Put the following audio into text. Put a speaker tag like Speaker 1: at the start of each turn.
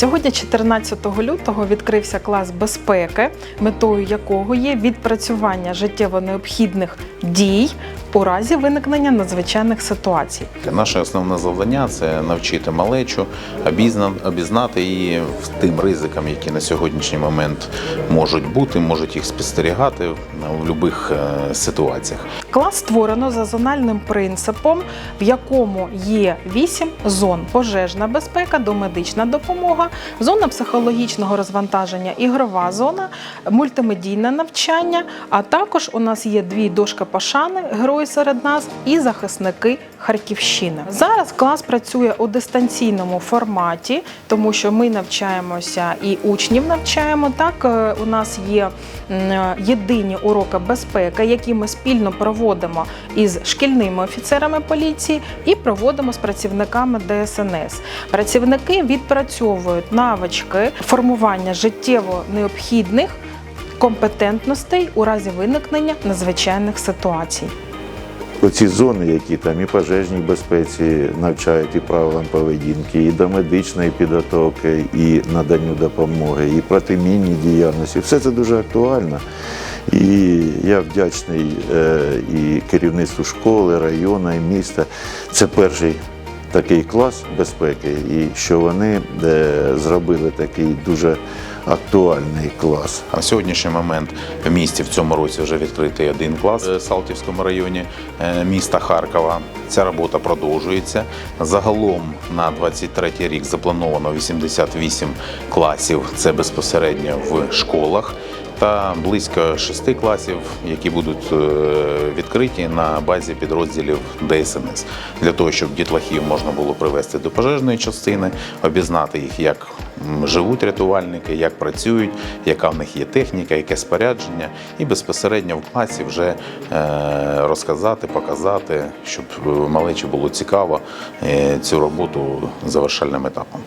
Speaker 1: Сьогодні, 14 лютого, відкрився клас безпеки, метою якого є відпрацювання життєво необхідних дій у разі виникнення надзвичайних ситуацій.
Speaker 2: Наше основне завдання це навчити малечу, обізна- обізнати її тим ризикам, які на сьогоднішній момент можуть бути, можуть їх спостерігати в будь-яких ситуаціях.
Speaker 1: Клас створено за зональним принципом, в якому є вісім зон: пожежна безпека, домедична допомога, зона психологічного розвантаження, ігрова зона, мультимедійне навчання. А також у нас є дві дошки пошани, герої серед нас і захисники Харківщини. Зараз клас працює у дистанційному форматі, тому що ми навчаємося і учнів навчаємо. Так е, у нас є єдині уроки безпеки, які ми спільно проводимо із шкільними офіцерами поліції і проводимо з працівниками ДСНС. Працівники відпрацьовують навички формування життєво необхідних компетентностей у разі виникнення надзвичайних ситуацій.
Speaker 3: Оці зони, які там і пожежній безпеці навчають і правилам поведінки, і до медичної підготовки, і наданню допомоги, і протимінній діяльності, все це дуже актуально. І я вдячний е, і керівництву школи, району, і міста. Це перший такий клас безпеки, і що вони е, зробили такий дуже актуальний клас.
Speaker 2: На сьогоднішній момент в місті в цьому році вже відкритий один клас в Салтівському районі е, міста Харкова. Ця робота продовжується. Загалом на 23 рік заплановано 88 класів. Це безпосередньо в школах. Та близько шести класів, які будуть е, відкриті на базі підрозділів ДСНС, для того, щоб дітлахів можна було привести до пожежної частини, обізнати їх, як живуть рятувальники, як працюють, яка в них є техніка, яке спорядження, і безпосередньо в класі вже е, розказати, показати, щоб е, малечі було цікаво цю роботу завершальним етапом.